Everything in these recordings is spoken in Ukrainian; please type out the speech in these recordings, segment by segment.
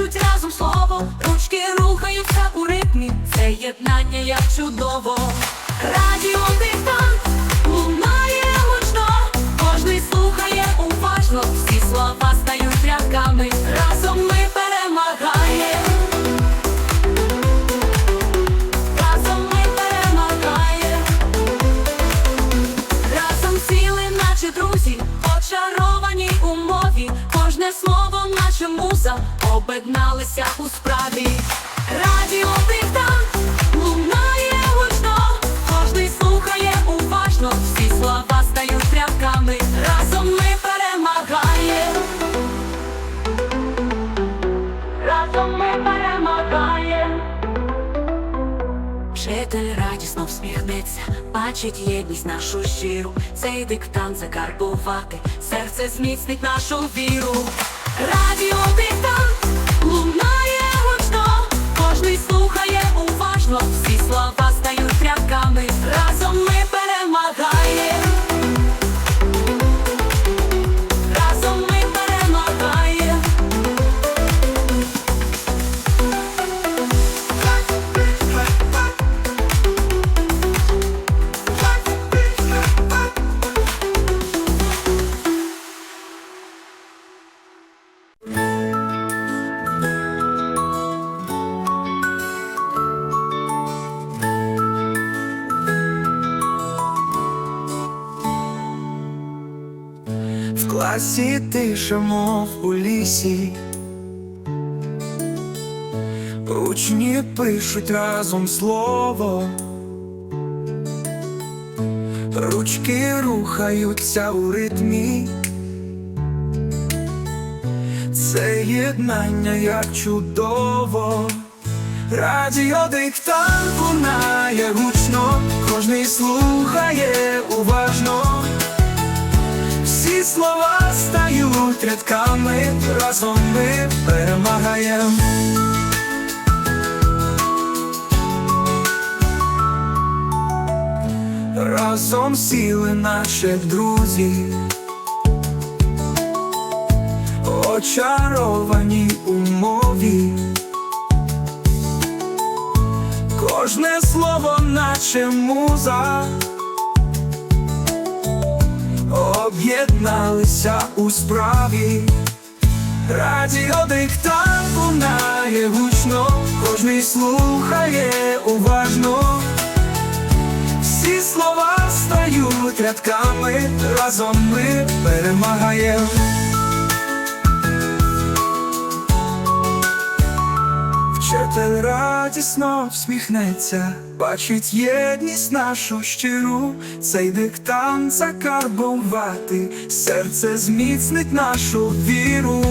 пишуть разом слово, ручки рухаються у ритмі, це єднання як чудово. Радіо диктант лунає гучно, кожний слухає уважно. Наче об'єдналися у справі. Радіо диктант лунає гучно, кожний слухає уважно, всі слова стають рядками, разом ми перемагаємо. Разом ми перемагаємо. Вчитель радісно всміхнеться, бачить єдність нашу щиру, цей диктант закарбувати, серце зміцнить нашу віру. Радіо диктант лунає класі тиша, мов у лісі. Учні пишуть разом слово. Ручки рухаються у ритмі. Це єднання як чудово. Радіо диктант лунає гучно, кожний слухає стають рядками, разом ми перемагаємо. Разом сіли наші друзі, очаровані у мові. Кожне слово, наче муза об'єдналися у справі. Радіо диктант лунає гучно, кожний слухає уважно. Всі слова стають рядками, разом ми перемагаємо. Вчитель радісно всміхнеться, бачить єдність нашу щиру, цей диктант закарбувати, серце зміцнить нашу віру.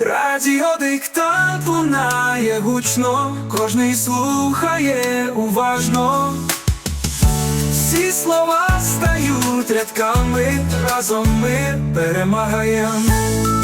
Радіо диктант лунає гучно, кожний слухає уважно. Всі слова стають рядками, разом ми перемагаємо.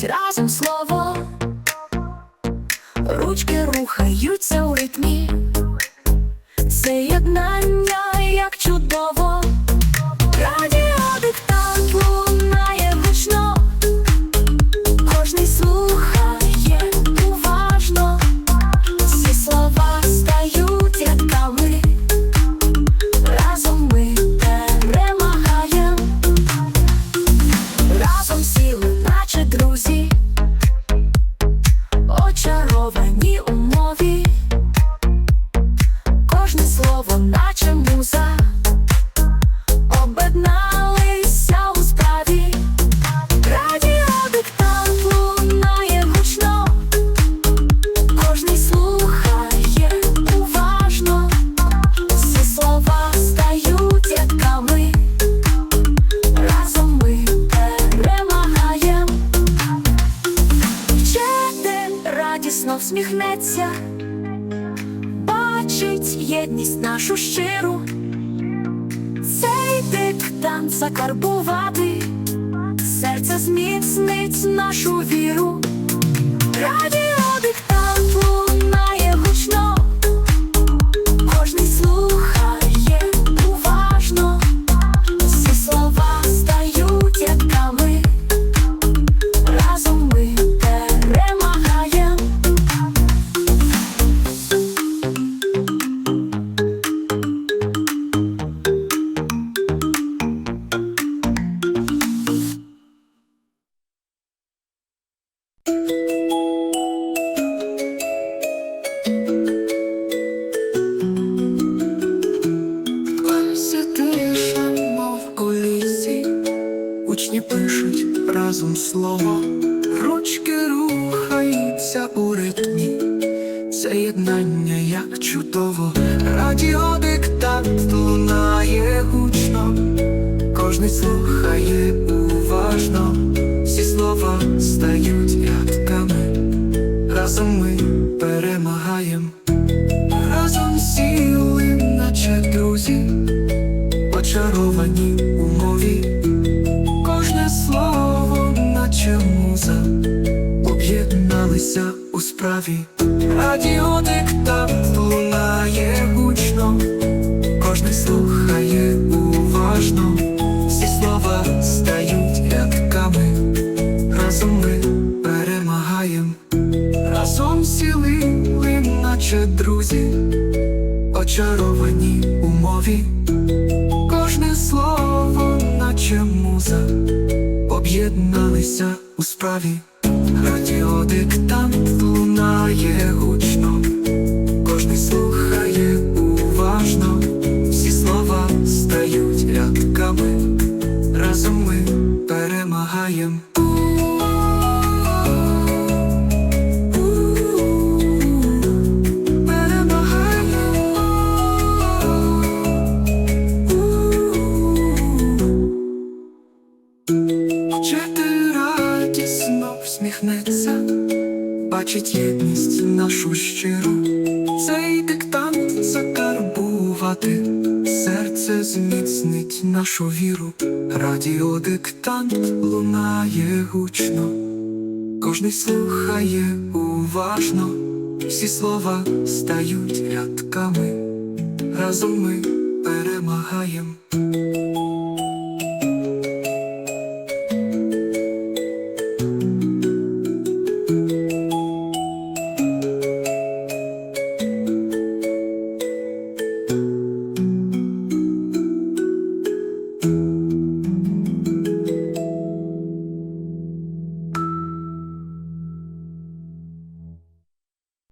Пишуть разом слово, ручки рухаються у ритмі. Це єднання як чудово. Радіо єдність нашу щиру. Це диктант закарбувати, серце зміцнить нашу віру. Радіодиктант учні пишуть разом слово, ручки рухаються у ритмі, це єднання як чудово, радіодиктант лунає гучно, кожний слухає уважно, всі слова стають рядками, разом ми перемагаємо. Очаровані у мові, кожне слово, наче муза, об'єдналися у справі, радіодиктант лунає гучно, кожний слухає уважно, всі слова стають рядками, разом ми всміхнеться, бачить єдність нашу щиру, цей диктант закарбувати, серце зміцнить нашу віру, радіодиктант лунає гучно, кожний слухає уважно, всі слова стають рядками, разом ми перемагаємо.